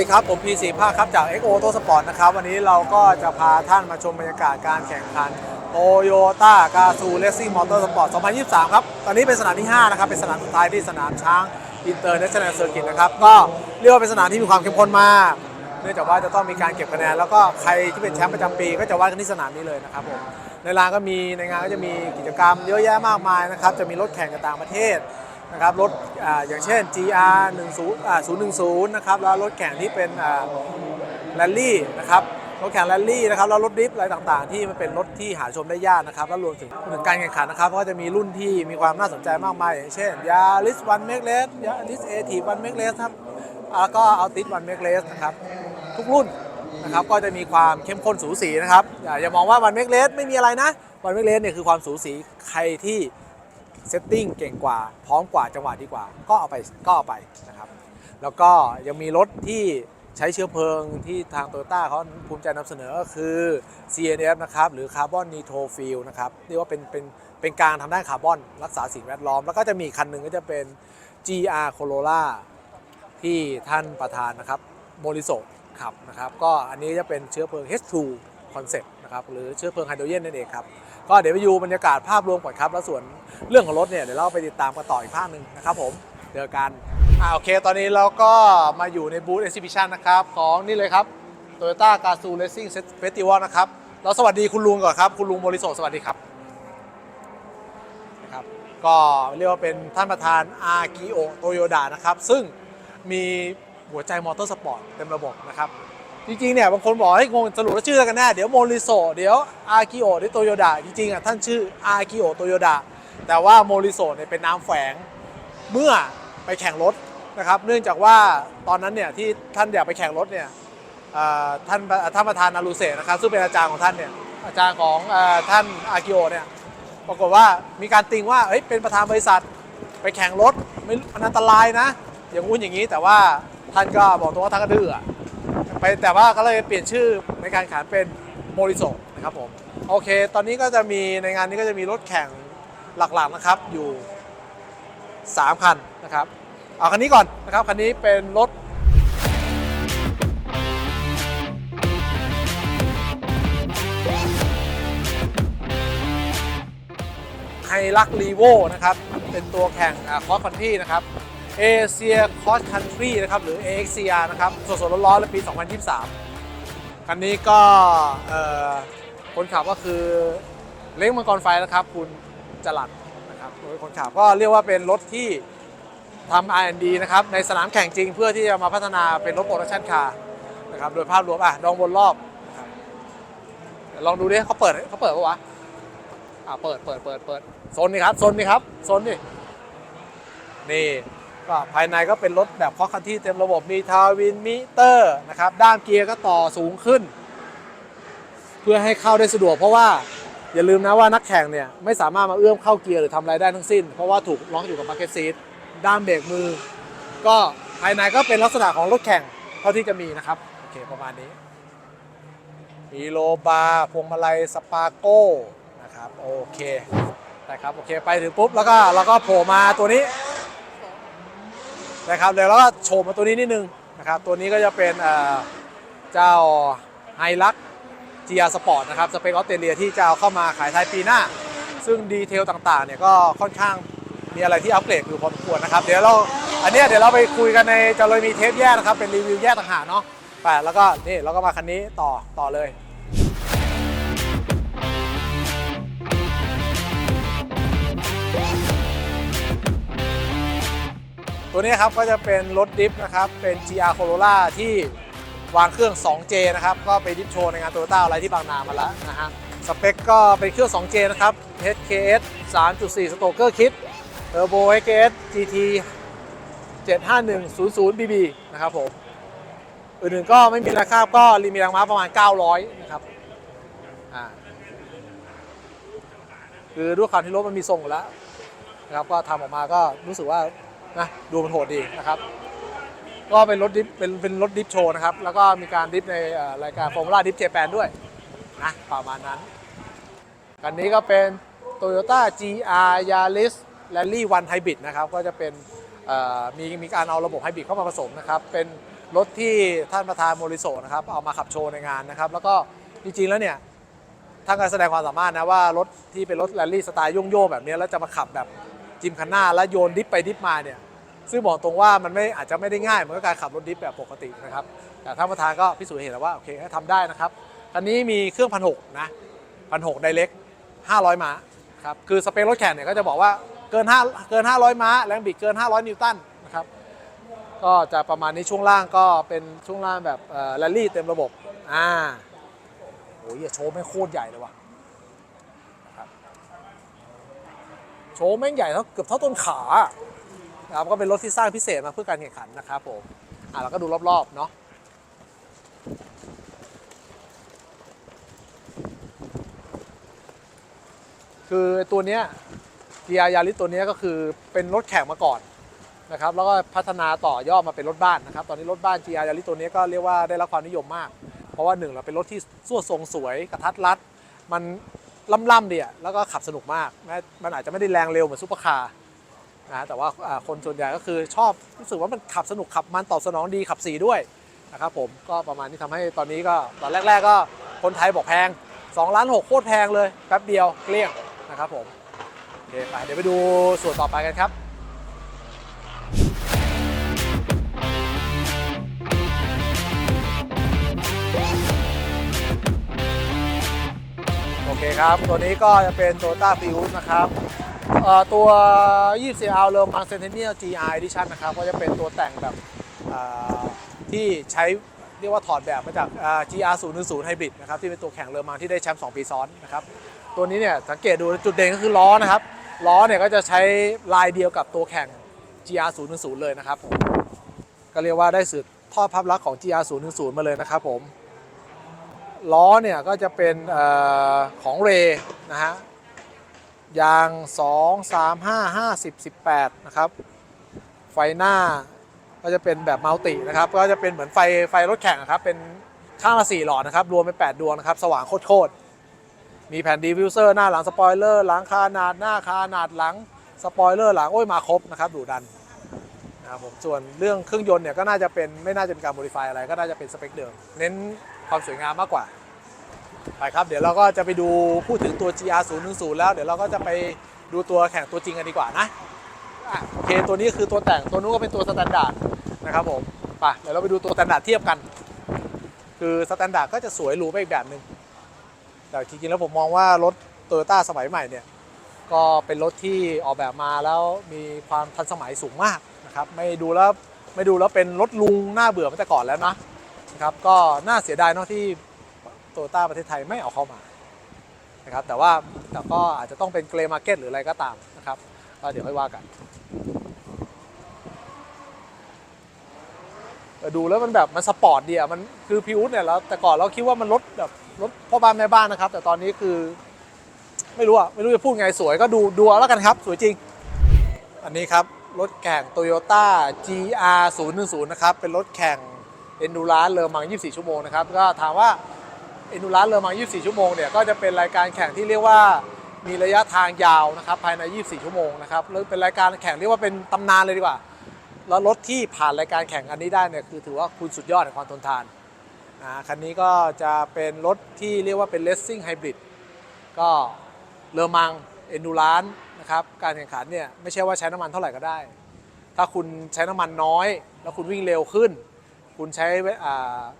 ดีครับ ผมพีสีภาคครับ จาก x o โตสปอร์ตนะครับ วันนี้เราก็จะพาท่านมาชมบรรยากาศการแข่งขันโตโยต้ากาซูเลสซิ่มอเตอร์สปอร์ต2023 ครับ ตอนนี้เป็นสนามที่ 5 นะครับ เป็นสนามสุดท้ายที่สนามช้างอินเตอร์เนชั่นแนลเซอร์กิตนะครับ ก็เรียกว่าเป็นสนามที่มีความเข้มข้นมาก เนื่องจากว่าจะต้องมีการเก็บคะแนน แล้วก็ใครที่เป็นแชมป์ประจำปี ก็จะวัดกันที่สนามนี้เลยนะครับผม ในงานก็มี ในงานก็จะมีกิจกรรมเยอะแยะมากมายนะครับ จะมีรถแข่งจากต่างประเทศ นะครับรถออย่างเช่น GR 10อ่า010นะครับแล้วรถแข่งที่เป็นแรลลี่นะครับรถแข่งแรลลี่นะครับแล้วรถดิฟอะไรต่างๆ ที่มันเป็นรถที่หาชมได้ยากนะครับแล้วรวมถึงถึงการแข่งขันนะครับก็จะมีรุ่นที่มีความน่าสนใจมากมายอย่างเช่นยาริสวันเมกเลสยาริสเอทีวันเมกเลสครับแล้วก็เอาติสวันเมกเลสนะครับทุกรุ่นนะครับก็จะมีความเข้มข้นสูสีนะครับอย่ามองว่าวันเมกเลสไม่มีอะไรนะวันเมกเลสเนี่ยคือความสูสีใครที่ เซตติ้งเก่งกว่า พร้อมกว่าจังหวะดีกว่า ก็เอาไปก็เอาไปนะครับ แล้วก็ยังมีรถที่ใช้เชื้อเพลิงที่ทางโตโยต้าเขาภูมิใจนำเสนอก็คือ CNF นะครับ หรือคาร์บอนนีโทฟิลนะครับเรียกว่าเป็นเป็นเป็นกลางทาด้านคาร์บอน รักษาสิ่งแวดล้อม แล้วก็จะมีคันหนึ่งก็จะเป็น GR Corolla ที่ท่านประธานนะครับโมริโซขับนะครับ ก็อันนี้จะเป็นเชื้อเพลิง H2 Concept นะครับ หรือเชื้อเพลิงไฮโดรเจนนั่นเองครับ ก็เดี๋ยวไปดูบรรยากาศภาพรวมก่อนครับ แล้วส่วนเรื่องของรถเนี่ยเดี๋ยวเราไปติดตามกันต่ออีกภาคหนึ่งนะครับผมเจอกันอ่าโอเค ตอนนี้เราก็มาอยู่ในบูธ Exhibition นะครับของนี่เลยครับ Toyota g a z o o Racing Festival นะครับ เราสวัสดีคุณลุงก่อนครับ คุณลุงโมริโซสวัสดีครับนะครับ ก็เรียกว่าเป็นท่านประธานอากิโอโตโยดะนะครับ ซึ่งมีหัวใจมอเตอร์สปอร์ตเต็มระบบนะครับ จริงๆเนี่ยบางคนบอกให้งงสรุปว่าชื่ออะไรกันแน่เดี๋ยวโมริโซเดี๋ยวอากิโอเดี๋ยวโตโยดะจริงๆอะท่านชื่ออากิโอโตโยดะแต่ว่าโมริโซเนี่ยเป็นนามแฝงเมื่อไปแข่งรถนะครับ เนื่องจากว่าตอนนั้นเนี่ยที่ท่านอยากไปแข่งรถเนี่ยท่านท่านประธานนารูเซนะครับซึ่งเป็นอาจารย์ของท่านเนี่ยอาจารย์ของอท่านอากิโอเนี่ยปรากฏว่ามีการติงว่าเฮ้ยเป็นประธานบริษัทไปแข่งรถไม่มันอันตรายนะ อย่างงู้นอย่างนี้แต่ว่าท่านก็บอกตรงว่าท่านก็ดื้อ ไปแต่ว่าก็เลยเปลี่ยนชื่อในการขานเป็นโมริโซนะครับผมโอเค ตอนนี้ก็จะมีในงานนี้ก็จะมีรถแข่งหลักๆนะครับอยู่ 3 คันนะครับเอาคันนี้ก่อนนะครับคันนี้เป็นรถไฮลักรีโวนะครับเป็นตัวแข่งคอสคันที่นะครับ เอเชียคอสคันทรีนะครับหรือ AXCR นะครับสดๆร้อนๆเลยปี 2023 คันนี้ก็คนขับก็คือเล้งมังกรไฟนะครับ คุณจรัดนะครับโดยคนขับก็เรียกว่าเป็นรถที่ทำ R&D นะครับในสนามแข่งจริงเพื่อที่จะมาพัฒนาเป็นรถโปรดักชันคาร์นะครับโดยภาพรวมอะลองวนรอบลองดูดิเขาเปิดเขาเปิดปะวะอ่าเปิดเปิดเปิดเปิดโซนนี่ครับโซนนี่ครับโซนนี่นี่ ก็ภายในก็เป็นรถแบบคอคันที่เต็มระบบมีทาวินมิเตอร์นะครับด้ามเกียร์ก็ต่อสูงขึ้น เพื่อให้เข้าได้สะดวกเพราะว่าอย่าลืมนะว่านักแข่งเนี่ยไม่สามารถมาเอื้อมเข้าเกียร์หรือทำอะไรได้ทั้งสิ้น เพราะว่าถูกล็อกอยู่กับมาร์เก็ตซีทด้ามเบรกมือ ก็ภายในก็เป็นลักษณะของรถแข่งเท่าที่จะมีนะครับโอเคประมาณนี้ มีโลบาร์พวงมาลัยสปาโก้นะครับโอเคนะครับโอเคไปถึงปุ๊บแล้วก็เราก็โผล่มาตัวนี้ นะครับเดี๋ยวเราก็โฉมมาตัวนี้นิดนึงนะครับตัวนี้ก็จะเป็นเจ้าไฮลัก GR Sport นะครับสเปคออสเตรเลียที่จะเอาเข้ามาขายไทยปีหน้า ซึ่งดีเทลต่างๆเนี่ยก็ค่อนข้างมีอะไรที่อัปเกรดอยู่พอสมควรนะครับเดี๋ยวเราอันนี้เดี๋ยวเราไปคุยกันในจะเลยมีเทปแยกนะครับเป็นรีวิวแยกต่างหากเนาะไปแล้วก็นี่เราก็มาคันนี้ต่อต่อเลย ตัวนี้ครับก็จะเป็นรถดิฟนะครับ เป็น GR Corolla ที่วางเครื่อง 2J นะครับ ก็ไปดิฟโชว์ในงาน Toyota อะไรที่บางนามาแล้วนะฮะ สเปคก็เป็นเครื่อง 2J นะครับ HKS 3.4 Stoker Kit Turbo HKS GT 75100 BB นะครับผม อื่นๆก็ไม่มีราคาก็รีมีแรงม้าประมาณ 900 นะครับ อ่า คือด้วยความที่รถมันมีทรงแล้วนะครับ ก็ทำออกมาก็รู้สึกว่า นะดูมันโหดดีนะครับ ก็เป็นรถดิฟเป็นเป็นรถดิฟโชว์นะครับ แล้วก็มีการดิฟในรายการฟอร์มูล่าดิฟเจแปนด้วยนะประมาณนั้นกันนี้ก็เป็น Toyota GR Yaris Rally One Hybrid นะครับ ก็จะเป็นมีมีการเอาระบบไฮบริดเข้ามาผสมนะครับ เป็นรถที่ท่านประธานโมริโซะนะครับ เอามาขับโชว์ในงานนะครับ แล้วก็จริง ๆ แล้วเนี่ยท่านก็แสดงความสามารถนะว่ารถที่เป็นรถแรลลี่สไตล์โยงๆแบบนี้แล้วจะมาขับแบบ จิมคันหน้าแล้วโยนดิฟไปดิฟมาเนี่ยซึ่งบอกตรงว่ามันไม่อาจจะไม่ได้ง่ายเหมือนกับการขับรถดิฟแบบปกตินะครับแต่ท่านประธานก็พิสูจน์เห็นแล้วว่าโอเคทำได้นะครับคันนี้มีเครื่องพันหกนะพันหกไดเล็ก500 ม้าครับคือสเปครถแข่งเนี่ยก็จะบอกว่าเกิน5เกิน 500 ม้า แรงบิดเกิน 500 นิวตันนะครับก็จะประมาณนี้ช่วงล่างก็เป็นช่วงล่างแบบแรลลี่เต็มระบบอ่าโอ้ยโชว์แม่โคตรใหญ่เลยว่ะนะครับโชว์แม่งใหญ่เท่าเกือบเท่าต้นขานะครับก็เป็นรถที่สร้างพิเศษมาเพื่อการแข่งขันนะครับผมอ่าเราก็ดูรอบๆเนาะคือตัวเนี้ย GR Yaris ตัวเนี้ยก็คือเป็นรถแข่งมาก่อนนะครับแล้วก็พัฒนาต่อยอดมาเป็นรถบ้านนะครับ ตอนนี้รถบ้าน GR Yaris ตัวนี้ก็เรียกว่าได้รับความนิยมมาก เพราะว่าหนึ่งเราเป็นรถที่สวดทรงสวยกระทัดรัด มัน ล่ำๆดีอะแล้วก็ขับสนุกมากแม้มันอาจจะไม่ได้แรงเร็วเหมือนซุปเปอร์คาร์นะแต่ว่าคนส่วนใหญ่ก็คือชอบรู้สึกว่ามันขับสนุกขับมันตอบสนองดีขับสีด้วยนะครับผมก็ประมาณนี้ทำให้ตอนนี้ก็ตอนแรก ๆ ก็คนไทยบอกแพง2ล้าน6โคตรแพงเลยแป๊บเดียวเกลี้ยงนะครับผมโอเคไปเดี๋ยวไปดูส่วนต่อไปกันครับ เคครับ ตัวนี้ก็จะเป็น Toyota Prius นะครับตัว 24 r เร m a n Centennial GR Edition นะครับ ก็จะเป็นตัวแต่งแบบที่ใช้เรียกว่าถอดแบบมาจาก GR 010 Hybrid นะครับ ที่เป็นตัวแข่งเรือมังที่ได้แชมป์2ปีซ้อนนะครับ ตัวนี้เนี่ยสังเกตดูจุดเด่นก็คือล้อนะครับ ล้อเนี่ยก็จะใช้ลายเดียวกับตัวแข่ง GR 010เลยนะครับผมก็เรียกว่าได้สืบทอดภาพลักษณ์ของ GR 010มาเลยนะครับผม ล้อเนี่ยก็จะเป็นออของเรนะฮะยาง 2 3 5 50 18 นะครับ ไฟหน้าก็จะเป็นแบบมัลตินะครับ ก็จะเป็นเหมือนไฟไฟรถแข่งนะครับ เป็นข้างละ4หลอดนะครับ รวมเป็น 8 ดวงนะครับ สว่างโคตรๆมีแผ่นดีฟิวเซอร์หน้าหลังสปอยเลอร์หลังคาหนาดหน้าคาหนาดหลังสปอยเลอร์หลังโอ้ยมาครบนะครับดูดันนะครับผมส่วนเรื่องเครื่องยนต์เนี่ยก็น่าจะเป็นไม่น่าจะเป็นการโมดิฟายอะไรก็น่าจะเป็นสเปคเดิม เน้น ความสวยงามมากกว่า ไปครับ เดี๋ยวเราก็จะไปดูพูดถึงตัว GR 0 1 0แล้วเดี๋ยวเราก็จะไปดูตัวแข่งตัวจริงกันดีกว่านะโอเคตัวนี้คือตัวแต่งตัวนู้นก็เป็นตัวสแตนดาร์ดนะครับผมไปเดี๋ยวเราไปดูตัวสแตนดาร์ดเทียบกัน คือสแตนดาร์ดก็จะสวยหรูไปอีกแบบหนึ่งแต่จริงๆแล้วผมมองว่ารถโตโยต้าสมัยใหม่เนี่ยก็เป็นรถที่ออกแบบมาแล้วมีความทันสมัยสูงมากนะครับไม่ดูแล้วไม่ดูแล้วเป็นรถลุงหน้าเบื่อมาแต่ก่อนแล้วนะ นะครับก็น่าเสียดายเนาะที่โตโยต้าประเทศไทยไม่เอาเข้ามานะครับแต่ว่าแต่ก็อาจจะต้องเป็นเกรมาร์เก็ตหรืออะไรก็ตามนะครับก็เดี๋ยวค่อยว่ากัน ดูแล้วมันแบบมันสปอร์ตดีอะมันคือพิวส์เนี่ยแล้วแต่ก่อนเราคิดว่ามันรถแบบรถพ่อบ้านแม่บ้านนะครับ แต่ตอนนี้คือไม่รู้อะไม่รู้จะพูดไงสวยก็ดูดูเอาแล้วกันครับ สวยจริง อันนี้ครับ รถแข่ง Toyota GR 0 1 0นะครับ เป็นรถแข่ง Endurance เลอมัง 24 ชั่วโมงนะครับก็ถามว่า Endurance เลอมัง 24 ชั่วโมงเนี่ยก็จะเป็นรายการแข่งที่เรียกว่ามีระยะทางยาวนะครับภายใน 24 ชั่วโมงนะครับแล้วเป็นรายการแข่งเรียกว่าเป็นตำนานเลยดีกว่า แล้วรถที่ผ่านรายการแข่งอันนี้ได้เนี่ยคือถือว่าคุณสุดยอดในความทนทานอ่าคันนี้ก็จะเป็นรถที่เรียกว่าเป็น Racing Hybrid ก็เลอมัง Endurance นะครับการแข่งขันเนี่ยไม่ใช่ว่าใช้น้ำมันเท่าไหร่ก็ได้ ถ้าคุณใช้น้ำมันน้อย แล้วคุณวิ่งเร็วขึ้น คุณใช้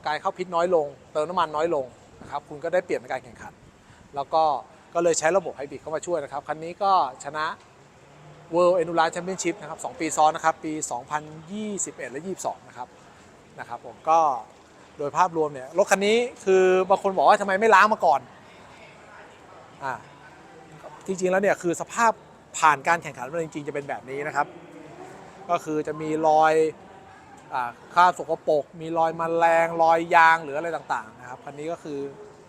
การเข้าพิษน้อยลง เติมน้ำมันน้อยลงนะครับคุณก็ได้เปรียบในการแข่งขัน แล้วก็ก็เลยใช้ระบบไฮบริดเข้ามาช่วยนะครับคันนี้ก็ชนะ World Endurance Championship นะครับสองปีซ้อนนะครับปี 2021 และ 22 นะครับนะครับผมก็โดยภาพรวมเนี่ยรถคันนี้คือบางคนบอกว่าทำไมไม่ล้างมาก่อนอ่าจริงๆแล้วเนี่ยคือสภาพผ่านการแข่งขันมาจริงๆจะเป็นแบบนี้นะครับ ก็คือจะมีรอย คราสกปรกมีรอยมแมลงรอยยางหรืออะไรต่างๆนะครับคันนี้ก็คือ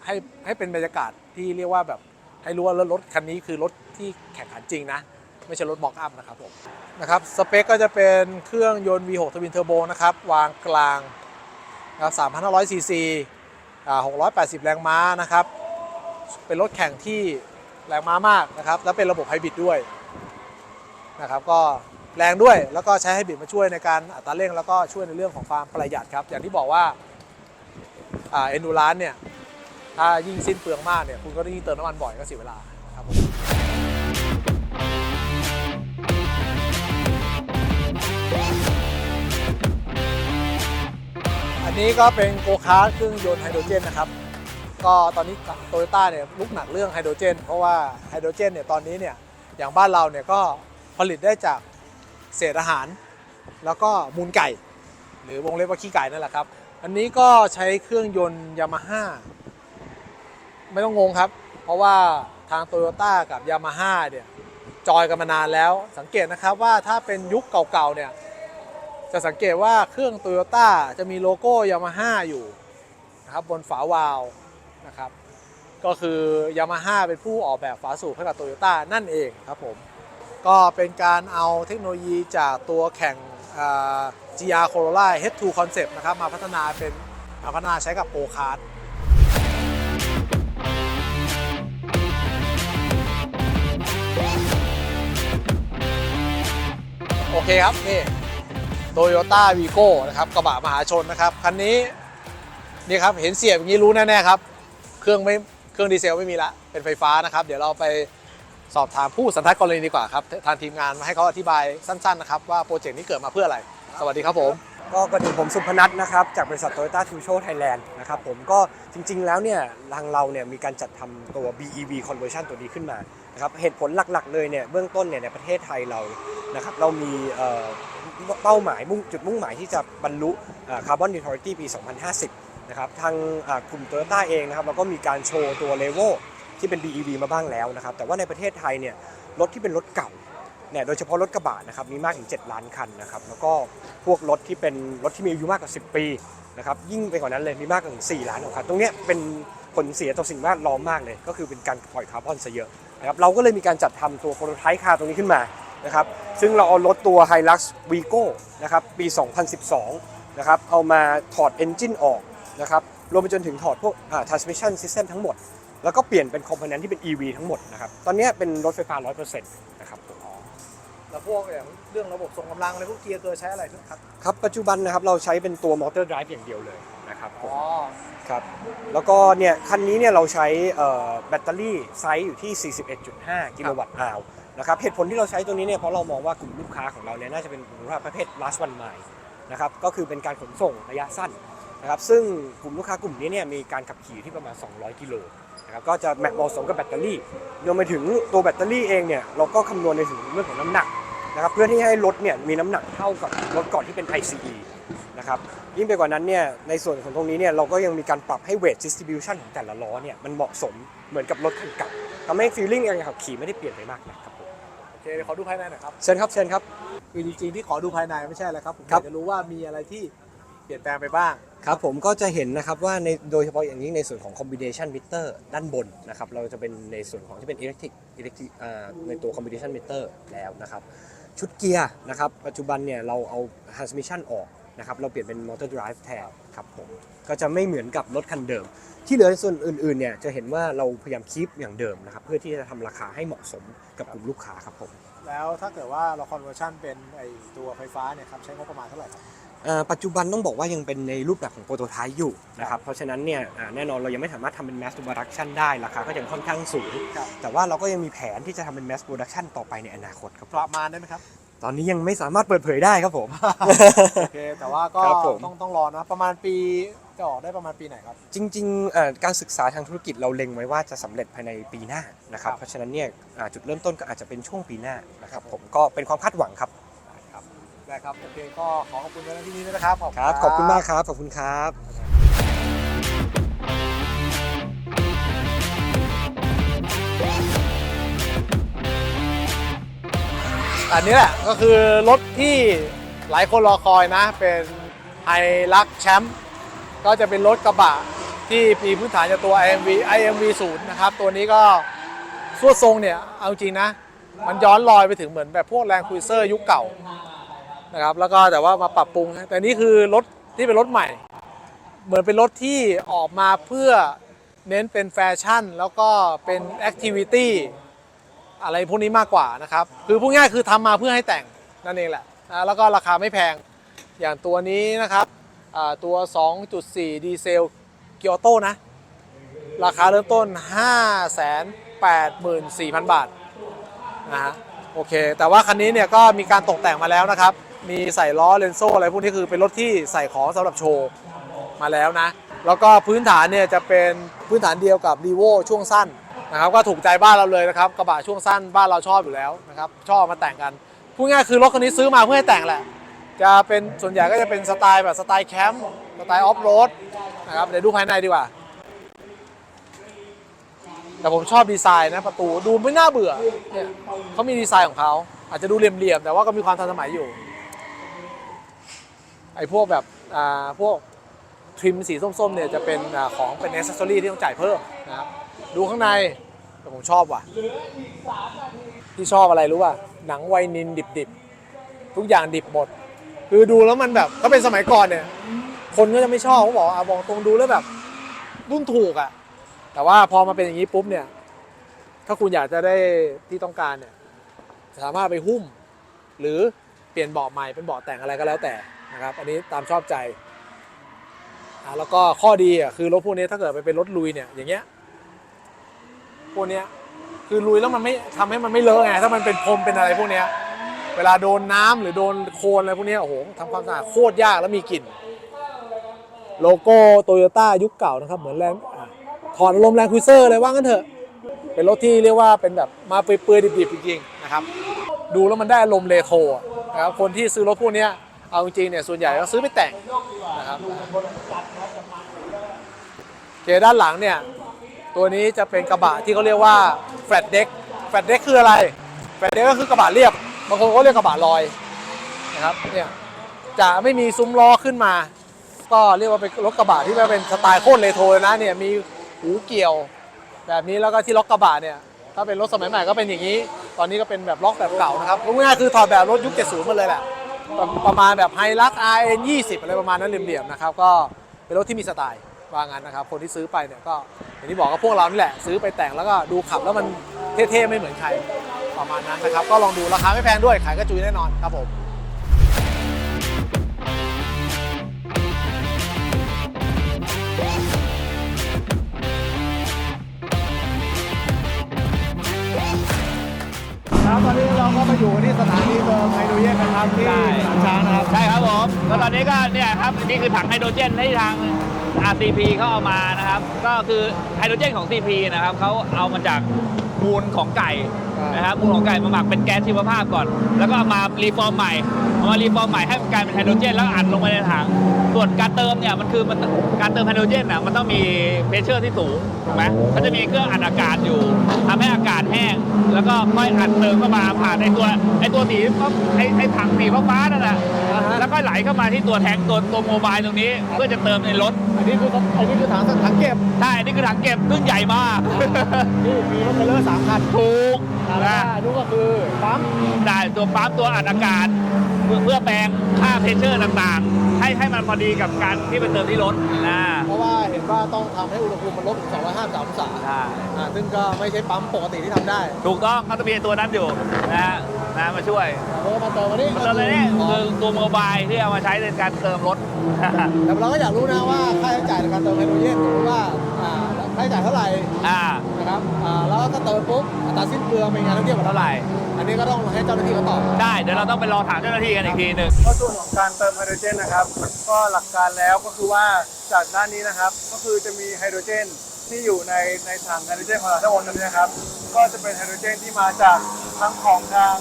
ให้ให้เป็นบรรยากาศที่เรียกว่าแบบให้รู้ว่ารถคันนี้คือรถที่แข่งขันจริงนะ ไม่ใช่รถบอกอัพนะครับผมนะครับสเปคก็จะเป็นเครื่องยนต์ V6 ทวินเทอร์โบนะครับ วางกลางนะครับ3,500ซีซี680 แรงม้านะครับ เป็นรถแข่งที่แรงม้ามากนะครับ แล้วเป็นระบบไฮบริดด้วยนะครับ ก็ แรงด้วย แล้วก็ใช้ไฮบริดมาช่วยในการอัตราเร่งแล้วก็ช่วยในเรื่องของความประหยัดครับ อย่างที่บอกว่าเอ็นดูรานเนี่ยถ้ายิ่งสิ้นเปลืองมากเนี่ยคุณก็ต้องยิ่งเติมน้ำมันบ่อยก็เสียเวลาครับผมอันนี้ก็เป็นโกคาร์ทเครื่องยนต์ไฮโดรเจนนะครับ ก็ตอนนี้โตโยต้าเนี่ยลุกหนักเรื่องไฮโดรเจน เพราะว่าไฮโดรเจนเนี่ยตอนนี้เนี่ยอย่างบ้านเราเนี่ยก็ผลิตได้จาก เศษอาหาร แล้วก็มูลไก่ หรือวงเล็บว่าขี้ไก่นั่นแหละครับ อันนี้ก็ใช้เครื่องยนต์ยามาฮ่าไม่ต้องงงครับ เพราะว่าทางโตโยต้ากับยามาฮ่าเนี่ยจอยกันมานานแล้ว สังเกตนะครับว่าถ้าเป็นยุคเก่าๆเนี่ยจะสังเกตว่าเครื่องโตโยต้าจะมีโลโก้ยามาฮ่าอยู่นะครับบนฝาวาล์วนะครับก็คือยามาฮ่าเป็นผู้ออกแบบฝาสูบให้กับโตโยต้านั่นเองครับผม ก็เป็นการเอาเทคโนโลยีจากตัวแข่ง GR Corolla H2 Concept นะครับมาพัฒนาเป็นมาพัฒนาใช้กับโ o คาร์ดโอเคครับ นี่โตโยต้าวีโก้นะครับกระบะมหาชนนะครับ คันนี้ นี่ครับ เห็นเสียบอย่างนี้รู้แน่ ๆ ครับ เครื่องไม่เครื่องดีเซลไม่มีละ เป็นไฟฟ้านะครับ เดี๋ยวเราไป สอบถามผู้สันทัดกรณีดีกว่าครับทางทีมงานมาให้เขาอธิบายสั้นๆนะครับว่าโปรเจกต์นี้เกิดมาเพื่ออะไร สวัสดีครับผม ก็กระถึงผมสุพนัทนะครับจากบริษัท Toyota t u s h o Thailand นะครับผมก็จริงๆแล้วเนี่ยทางเราเนี่ยมีการจัดทำตัว BEV conversion ตัวนี้ขึ้นมานะครับเหตุผลหลักๆเลยเนี่ยเบื้องต้นเนี่ยในประเทศไทยเรานะครับเรามีเอ่อเป้าหมายมุ่งจุดมุ่งหมายที่จะบรรลุคาร์บอนนิวทรัลิตี้ปี 2050 นะครับทางอ่ากลุ่ม Toyota เองนะครับเราก็มีการโชว์ตัว l e v e l ที่เป็น BEV มาบ้างแล้วนะครับ แต่ว่าในประเทศไทยเนี่ยรถที่เป็นรถเก่าเนี่ยโดยเฉพาะรถกระบะนะครับมีมากถึง 7 ล้านคันนะครับแล้วก็พวกรถที่เป็นรถที่มีอายุมากกว่า 10 ปีนะครับยิ่งไปกว่านั้นเลยมีมากถึง 4 ล้านกว่าคันตรงเนี้ยเป็นผลเสียต่อสิ่งแวดล้อมมากเลย ก็คือเป็นการปล่อยคาร์บอนซะเยอะนะครับเราก็เลยมีการจัดทำตัวโปรโตไทป์คาร์ตรงนี้ขึ้นมานะครับซึ่งเราเอารถตัว Hilux Vigo นะครับปี 2012นะครับเอามาถอดเอนจินออกนะครับรวมไปจนถึงถอดพวกอ่า transmission system ทั้งหมด แล้วก็เปลี่ยนเป็นคอมโพเนนต์ที่เป็น EV ทั้งหมดนะครับ ตอนเนี้ยเป็นรถไฟฟ้า 100%นะครับผมแล้วพวกอย่างเรื่องระบบส่งกำลังอะไรพวกเกียร์เกอร์ใช้อะไรครับ ครับ ปัจจุบันนะครับเราใช้เป็นตัวมอเตอร์ i v e อย่างเดียวเลยนะครับผมอ๋อครับแล้วก็เนี่ยคันนี้เนี่ยเราใช้เอ่อแบตเตอรี่ไซส์อยู่ที่ 41.5 กิโลวัตต์อาวนะครับเหตุผลที่เราใช้ตัวนี้เนี่ยเพราะเรามองว่ากลุ่มลูกค้าของเราเนี่ยน่าจะเป็นกลุ่มลูกค้าประเภท last one mile นะครับก็คือเป็นการขนส่งระยะสั้นนะครับซึ่งกลุ่มลูกค้ากลุ่มนี้เนี่ยมีการขับขี่ที่ประมาณ 200 กิโล นะครับก็จะแมทเหมาะสมกับแบตเตอรี่รวมไปถึงตัวแบตเตอรี่เองเนี่ยเราก็คำนวณในถึงเรื่องของน้ำหนักนะครับเพื่อที่ให้รถเนี่ยมีน้ำหนักเท่ากับรถก่อนที่เป็น ICE นะครับยิ่งไปกว่านั้นเนี่ยในส่วนของตรงนี้เนี่ยเราก็ยังมีการปรับให้ weight distribution ของแต่ละล้อเนี่ยมันเหมาะสมเหมือนกับรถคันเก่าทำให้ feeling การขับขี่ไม่ได้เปลี่ยนไปมากนะครับผมโอเคเดี๋ยวขอดูภายในหน่อยครับเชิญครับเชิญครับ คือจริงๆที่ขอดูภายในไม่ใช่อะไรครับผมอครัยาบ กจะรู้ว่ามีอะไรที่เปลี่ยนแปลงไปบ้าง ครับผมก็จะเห็นนะครับว่าในโดยเฉพาะอย่างยิ่งในส่วนของ combination meter ด้านบนนะครับเราจะเป็นในส่วนของที่เป็น electric electric อ่าในตัว combination meter แล้วนะครับชุดเกียร์นะครับปัจจุบันเนี่ยเราเอา transmission ออกนะครับเราเปลี่ยนเป็น motor drive แทนครับผมก็จะไม่เหมือนกับรถคันเดิม ที่เหลือในส่วนอื่นๆเนี่ยจะเห็นว่าเราพยายามคีปอย่างเดิมนะครับเพื่อที่จะทำราคาให้เหมาะสมกับกลุ่มลูกค้าครับผมแล้วถ้าเกิดว่าเราคอนเวอร์ชันเป็นไอตัวไฟฟ้าเนี่ยครับใช้งบประมาณเท่าไหร่ครับ ปัจจุบันต้องบอกว่ายังเป็นในรูปแบบของโปรโตไทป์อยู่นะครับเพราะฉะนั้นเนี่ยอ่าแน่นอนเรายังไม่สามารถทำเป็น mass production ได้ราคาก็ยังค่อนข้างสูงครับแต่ว่าเราก็ยังมีแผนที่จะทำเป็น mass production ต่อไปในอนาคตครับประมาณได้ไหมครับ ตอนนี้ยังไม่สามารถเปิดเผยได้ครับผม โอเค แต่ว่าก็ครับผม ต้องต้องรอนะ ประมาณปีจะออกได้ประมาณปีไหนครับ จริงๆเอ่อการศึกษาทางธุรกิจเราเล็งไว้ว่าจะสำเร็จภายในปีหน้านะครับครับ เพราะฉะนั้นเนี่ยอ่าจุดเริ่มต้นก็อาจจะเป็นช่วงปีหน้านะครับผมก็เป็นความคาดหวังครับ ครับได้ครับโอเคก็ขอขอบคุณเจ้าหน้าที่นี้ด้วยนะครับขอบครับ ขอบคุณมากครับ ขอบคุณครับอันนี้แหละก็คือรถที่หลายคนรอคอยนะ เป็นไฮลักแชมป์ก็จะเป็นรถกระบะที่มีพื้นฐานจากตัว IMV IMV 0นะครับ ตัวนี้ก็สวดทรงเนี่ย เอาจริงนะ มันย้อนรอยไปถึงเหมือนแบบพวกแรงคุยเซอร์ยุคเก่า นะครับแล้วก็แต่ว่ามาปรับปรุงนะแต่นี่คือรถที่เป็นรถใหม่ เหมือนเป็นรถที่ออกมาเพื่อเน้นเป็นแฟชั่น แล้วก็เป็นแอคทิวิตี้อะไรพวกนี้มากกว่านะครับ คือพูดง่ายคือทำมาเพื่อให้แต่งนั่นเองแหละนะแล้วก็ราคาไม่แพงอย่างตัวนี้นะครับตัว 2.4 ดีเซลเกียวโตนะ ราคาเริ่มต้น 584,000 บาทนะฮะโอเค แต่ว่าคันนี้เนี่ยก็มีการตกแต่งมาแล้วนะครับ มีใส่ล้อเลนโซ่อะไรพวกนี้คือเป็นรถที่ใส่ของสำหรับโชว์มาแล้วนะ แล้วก็พื้นฐานเนี่ยจะเป็นพื้นฐานเดียวกับ r ีโวช่วงสั้นนะครับก็ถูกใจบ้านเราเลยนะครับกระบะช่วงสั้นบ้านเราชอบอยู่แล้วนะครับชอบมาแต่งกันพูดง่ายคือรถคันนี้ซื้อมาเพื่อให้แต่งแหละ จะเป็นส่วนใหญ่ก็จะเป็นสไตล์แบบสไตล์แคมป์สไตล์ออฟโรดนะครับเดี๋ยวดูภายในดีกว่า แต่ผมชอบดีไซน์นะประตูดูไม่น่าเบื่อเนี่ยเขามีดีไซน์ของเขาอาจจะดูเหลี่ยมๆแต่ว่าก็มีความทันสมัยอยู่ ไอ้พวกแบบอ่าพวกทริมสีส้มๆเนี่ยจะเป็นอของเป็นอ c เซสซอรี่ที่ต้องจ่ายเพิ่มนะครับดูข้างในแต่ผมชอบว่ะที่ชอบอะไรรู้ป่ะหนังไวนินดิบๆ ทุกอย่างดิบหมด คือดูแล้วมันแบบถ้าเป็นสมัยก่อนเนี่ย คนก็จะไม่ชอบเขาบอกอะบอกตรงดูแล้วแบบรุ่นถูกอะ แต่ว่าพอมาเป็นอย่างนี้ปุ๊บเนี่ย ถ้าคุณอยากจะได้ที่ต้องการเนี่ย สามารถไปหุ้ม หรือเปลี่ยนเบาะใหม่เป็นเบาะแต่งอะไรก็แล้วแต่ นะครับอันนี้ตามชอบใจอะแล้วก็ข้อดีอะคือรถพวกนี้ถ้าเกิดไปเป็นรถลุยเนี่ยอย่างเงี้ยพวกเนี้ยคือลุยแล้วมันไม่ทำให้มันไม่เลอะไงถ้ามันเป็นพรมเป็นอะไรพวกเนี้ยเวลาโดนน้ำหรือโดนโคลนอะไรพวกนี้โอ้โหทำความสะอาดโคตรยากแล้วมีกลิ่น โลโก้โตโยต้ายุคเก่านะครับ เหมือนแลนด์ถอดอารมแลนด์ครูเซอร์เลยว่างั้นเถอะ เป็นรถที่เรียกว่าเป็นแบบมาเปื่อยๆดิบๆจริงๆนะครับ ดูแล้วมันได้อารมณ์เรโทรนะครับคนที่ซื้อรถพวกนี้ เอาจริงเนี่ยส่วนใหญ่ก็ซื้อไปแต่งนะครับเคด้านหลังเนี่ยตัวนี้จะเป็นกระบะที่เขาเรียกว่าแฟลตเด็กแฟลตเด็กคืออะไรแฟลตเด็กก็คือกระบะเรียบบางคนก็เรียกกระบะลอยนะครับเนี่ยจะไม่มีซุ้มล้อขึ้นมา ก็เรียกว่าเป็นรถกระบะที่เป็นสไตล์โคตรเรโทรเลยนะเนี่ยมีหูเกี่ยว แบบนี้แล้วก็ที่ล็อกกระบะเนี่ยถ้าเป็นรถสมัยใหม่ก็เป็นอย่างนี้ ตอนนี้ก็เป็นแบบล็อกแบบเก่านะครับง่ายๆคือถอดแบบรถยุค70มาเลยแหละ ประมาณแบบไฮรัก RN 20 อะไรประมาณนั้นเหลี่ยมๆนะครับก็เป็นรถที่มีสไตล์ว่างั้นนะครับ คนที่ซื้อไปเนี่ยก็อย่างที่บอกก็พวกเรานี่แหละซื้อไปแต่งแล้วก็ดูขับแล้วมันเท่ๆไม่เหมือนใครประมาณนั้นนะครับ ก็ลองดูราคาไม่แพงด้วยขายกระจุยแน่นอนครับผม ครับตอนนี้เราก็มาอยู่ที่สถานีเติมไฮโดรเจนนะครับที่ใช่สนามช้างนะครับใช่ครับผมก็ตอนนี้ก็เนี่ยครับนี่คือถังไฮโดรเจนที่ทาง RCP เขาเอามานะครับ ก็คือไฮโดรเจนของ CP นะครับเขาเอามาจาก มูลของไก่อ่านนะครับมูลของไก่มาหมักเป็นแก๊สชีวภาพก่อน แล้วก็เอามารีฟอร์มใหม่เอามารีฟอร์มใหม่ให้มันกลายเป็นไฮโดรเจน แล้วอัดลงไปในถังส่วนการเติมเนี่ยมันคือมันการเติมไฮโดรเจนน่ะมันต้องมีเพรสเชอร์ที่สูงถูกไหมก็จะมีเครื่องอัดอากาศอยู่ทำให้อากาศแห้ง แล้วก็ค่อยอัดเติมเข้ามาผ่านไอตัวไอตัวสีไอไอถังสีฟ้าๆนั่นแหละอ่า ฮะ แล้วก็ไหลเข้ามาที่ตัวแทงตัวตัวโมบายตรงนี้ เพื่อจะเติมในรถอันนี้คืออันนี้คือถังถังเก็บใช่นี่คือถังเก็บซึ่งใหญ่มากนี่มีรถเทรลเลอร์สามคันถูกอ่านะอันนู้นก็คือปั๊มได้ตัวปั๊มตัวอัดอากาศเพื่อเพื่อแปลงค่าเพรสเชอร์ต่างๆ ให้ให้มันพอดีกับการที่ไปเติมที่รถนะเพราะว่าเห็นว่าต้องทำให้อุณหภูมิมันลดถึง253องศาใช่อ่าซึ่งก็ไม่ใช่ปั๊มปกติที่ทำได้ ถูกต้องเขาจะมีตัวนั้นอยู่นะฮะ นะมาช่วยเราก็มาเติมวันนี้มันเติมเลยนี่คือตัวโมบายที่เอามาใช้ในการเติมรถ แต่เราก็อยากรู้นะว่าค่าใช้จ่ายในการเติมไฮโดรเจนสมมติว่าอ่าค่าใช้จ่ายเท่าไหร่อ่านะครับอ่าแล้วก็เติมปุ๊บอัตราสิ้นเปลืองเป็นไงต้องเทียบกับเท่าไหร่ อันนี้ก็ต้องให้เจ้าหน้าที่เขาตอบใช่เดี๋ยวเราต้องไปรอถามเจ้าหน้าที่กันอีกทีหนึ่งก็ส่วนของการเติมไฮโดรเจนนะครับ ก็หลักการแล้วก็คือว่าจากด้านนี้นะครับ ก็คือจะมีไฮโดรเจน ที่อยู่ในในถังไฮโดรเจนของเราทั้งหมดนี้นะครับ ก็จะเป็นไฮโดรเจนที่มาจากทั้งของทาง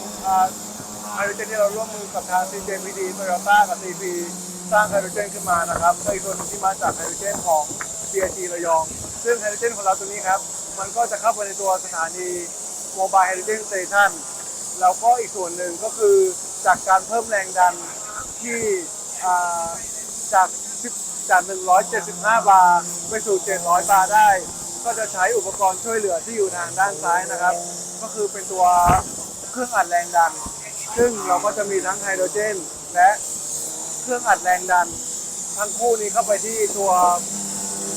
ไฮโดรเจนที่เราร่วมมือกับทาง CJPD Toyota กับ CP สร้างไฮโดรเจนขึ้นมานะครับก็อีกส่วนนึงที่มาจากไฮโดรเจนของ BRG ระยอง ซึ่งไฮโดรเจนของเราตัวนี้ครับ มันก็จะเข้าไปในตัวสถานีโมบายไฮโดรเจนสเตชันแล้วก็อีกส่วนหนึ่งก็คือจากการเพิ่มแรงดันที่จาก10 จาก 175 บาร์ไปสู่ 700 บาร์ได้ ก็จะใช้อุปกรณ์ช่วยเหลือที่อยู่ทางด้านซ้ายนะครับ ก็คือเป็นตัวเครื่องอัดแรงดัน ซึ่งเราก็จะมีทั้งไฮโดรเจน และเครื่องอัดแรงดัน ทั้งคู่นี้เข้าไปที่ตัว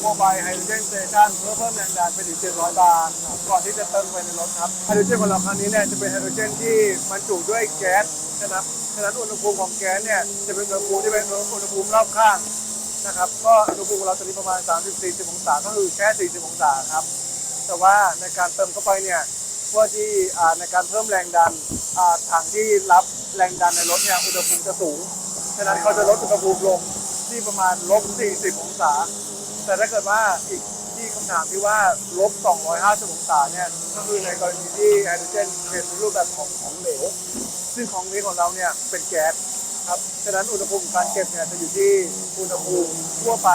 โมบายไฮโดรเจนสเตชันเพื่อเพิ่มแรงดันไปถึง 700 บาร์ก่อนที่จะเติมไปในรถครับไฮโดรเจนของเราครั้งนี้เนี่ยจะเป็นไฮโดรเจนที่บรรจุด้วยแก๊สนะครับฉะนั้นอุณหภูมิของแก๊สเนี่ยจะเป็นอุณหภูมิที่เป็นอุณหภูมิรอบข้าง นะครับ ก็อุณหภูมิของเราจะมีประมาณ 30-40 องศา ก็คือแค่ 40 องศาครับ แต่ว่าในการเติมเข้าไปเนี่ยเพื่อที่ในการเพิ่มแรงดันถังที่รับแรงดันในรถเนี่ยอุณหภูมิจะสูง ฉะนั้นเขาจะลดอุณหภูมิลงที่ประมาณลบ 40 องศา แต่ถ้าเกิดว่าอีกที่คำถามที่ว่าลบ 250 องศาเนี่ย ก็คือในกรณีที่ไฮโดรเจนเป็นรูปแบบของของเหลว ซึ่งของนี้ของเราเนี่ยเป็นแก๊ส ครับฉะนั้นอุณหภูมิการเก็บเนี่ยจะอยู่ที่อุณหภูมิทั่วไป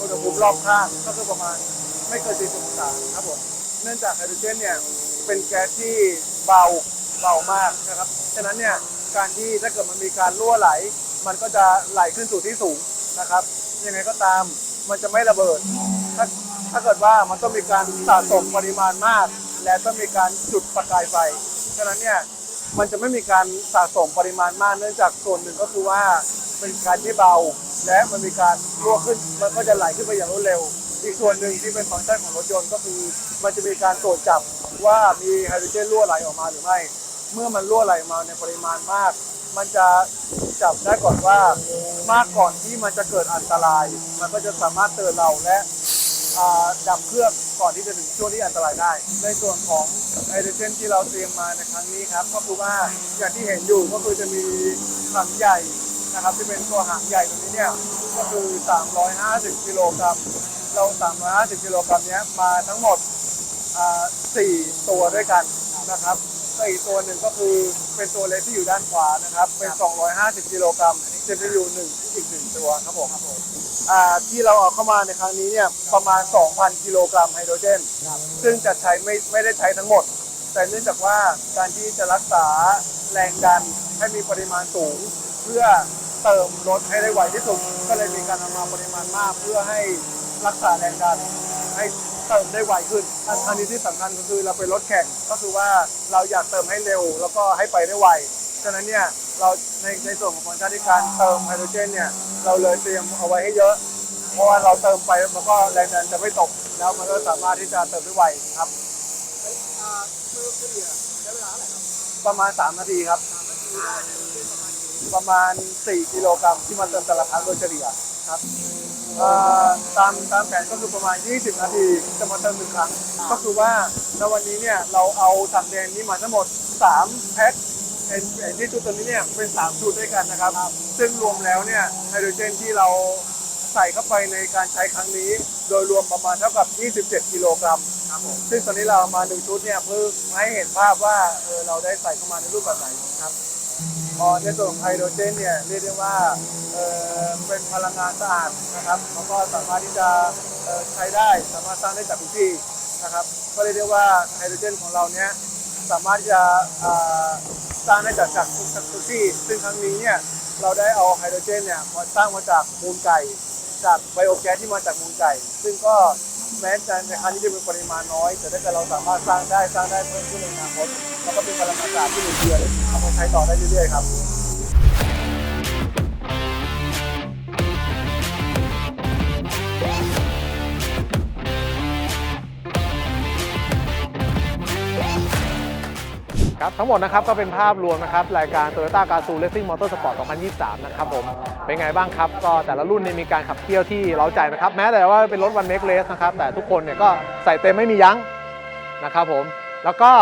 อุณหภูมิรอบข้างก็คือประมาณไม่เกิน40องศาครับผมเนื่องจากไฮโดรเจนเนี่ยเป็นแก๊สที่เบาเบามากนะครับฉะนั้นเนี่ยการที่ถ้าเกิดมันมีการรั่วไหล มันก็จะไหลขึ้นสู่ที่สูงนะครับยังไงก็ตามมันจะไม่ระเบิด ถ้าถ้าเกิดว่ามันต้องมีการสะสมปริมาณมาก และต้องมีการจุดประกายไฟฉะนั้นเนี่ย มันจะไม่มีการสะสมปริมาณมากเนื่องจากส่วนหนึ่งก็คือว่าเป็นการที่เบา และมันมีการรั่วขึ้นมันก็จะไหลขึ้นไปอย่างรวดเร็ว อีกส่วนหนึ่งที่เป็นฟังก์ชันของรถยนต์ก็คือ มันจะมีการตรวจจับว่ามีไฮโดรเจนรั่วไหลออกมาหรือไม่ เมื่อมันรั่วไหลมาในปริมาณมาก มันจะจับได้ก่อนว่ามากก่อนที่มันจะเกิดอันตราย มันก็จะสามารถเตือนเราและ ดับเครื่องก่อนที่จะถึงช่วงที่อันตรายได้ ในส่วนของไฮโดรเจนที่เราเตรียมมาในครั้งนี้ครับก็คือว่าอย่างที่เห็นอยู่ก็คือจะมีถังใหญ่นะครับที่เป็นตัวหางใหญ่ตรงนี้เนี่ยก็คือ 350 กิโลกรัมเรา 350 กิโลกรัมเนี้ยมาทั้งหมดอ่าสี่ตัวด้วยกันนะครับก็อีกตัวหนึ่งก็คือเป็นตัวเล็กที่อยู่ด้านขวานะครับ เป็น 250 กิโลกรัมจะมีอยู่หนึ่งอีกหนึ่งตัวครับผม อ่าที่เราเอาเข้ามาในครั้งนี้เนี่ยประมาณ 2,000 กิโลกรัมไฮโดรเจน ซึ่งจะใช้ไม่ไม่ได้ใช้ทั้งหมด แต่เนื่องจากว่าการที่จะรักษาแรงดันให้มีปริมาณสูง เพื่อเติมรถให้ได้ไวที่สุด ก็เลยมีการนำมาปริมาณมาก เพื่อให้รักษาแรงดันให้เติมได้ไวขึ้นอันอันนี้ที่สำคัญก็คือเราเป็นรถแข่งก็คือว่าเราอยากเติมให้เร็ว แล้วก็ให้ไปได้ไว ฉะนั้นเนี่ย เราในในส่วนของฟังก์ชันที่การเติมไฮโดรเจนเนี่ยเราเลยเตรียมเอาไว้ให้เยอะ เพราะว่าเราเติมไปมันก็แรงดันจะไม่ตก แล้วมันก็สามารถที่จะเติมได้ไวครับประมาณ 3 นาทีครับ ประมาณ 4 กิโลกรัมที่มันเติมแต่ละครั้งโดยเฉลี่ยครับตามตามแผนก็คือประมาณ 20 นาทีจะมาเติมหนึ่งครั้ง ก็คือว่าในวันนี้เนี่ยเราเอาถังแดงนี้มาทั้งหมด 3 แพ็ค ไอ้ไอ้ที่ชุดตัวนี้เนี่ยเป็น3ชุดด้วยกันนะครับ ซึ่งรวมแล้วเนี่ยไฮโดรเจนที่เราใส่เข้าไปในการใช้ครั้งนี้ โดยรวมประมาณเท่ากับ 27 กิโลกรัมครับผมซึ่งตอนนี้เราเอามาหนึ่งชุดเนี่ยเพื่อให้เห็นภาพว่าเออเราได้ใส่เข้ามาในรูปแบบไหนครับพอในส่วนของไฮโดรเจนเนี่ยเรียกได้ว่าเอ่อเป็นพลังงานสะอาดนะครับแล้วก็สามารถที่จะเอ่อใช้ได้สามารถสร้างได้จากทุกที่นะครับ ก็เรียกได้ว่าไฮโดรเจนของเราเนี้ยสามารถที่จะเอ่อ สร้างได้จากจากทุกจากทุกที่ ซึ่งครั้งนี้เนี่ยเราได้เอาไฮโดรเจนเนี่ยมาสร้างมาจากมูลไก่ จากไบโอแก๊สที่มาจากมูลไก่ ซึ่งก็แม้จะในครั้งนี้จะเป็นปริมาณน้อย แต่ถ้าเกิดเราสามารถสร้างได้สร้างได้เพิ่มขึ้นในอนาคตแล้วก็เป็นพลังงานสะอาดที่หมุนเวียนเอามาใช้ต่อได้เรื่อยๆครับ ครับทั้งหมดนะครับก็เป็นภาพรวมนะครับรายการ Toyota g a z o o Racing Motorsport 2023 นะครับผมเป็นไงบ้างครับ ก็แต่ละรุ่นเนี่ยมีการขับเคี่ยวที่เร้าใจนะครับ แม้แต่ว่าเป็นรถวันเมกเลสนะครับแต่ทุกคนเนี่ยก็ใส่เต็มไม่มียั้งนะครับผมแล้วก็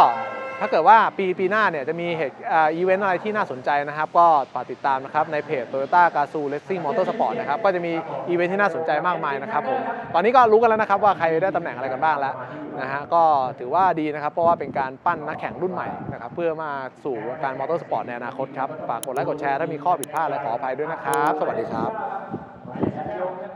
ถ้าเกิดว่าปีปีหน้าเนี่ยจะมีเหตุอ่าอีเวนต์อะไรที่น่าสนใจนะครับ ก็ฝากติดตามนะครับในเพจ Toyota g a z o o Racing Motorsport นะครับก็จะมีอีเวนต์ที่น่าสนใจมากมายนะครับผมตอนนี้ก็รู้กันแล้วนะครับว่าใครได้ตำแหน่งอะไรกันบ้างแล้วนะฮะก็ถือว่าดีนะครับเพราะว่าเป็นการปั้นนักแข่งรุ่นใหม่นะครับเพื่อมาสู่การมอเตอร์สปอร์ตในอนาคตครับฝากกดไลค์กดแชร์ถ้ามีข้อผิดพลาดอะไรขออภัยด้วยนะครับ สวัสดีครับ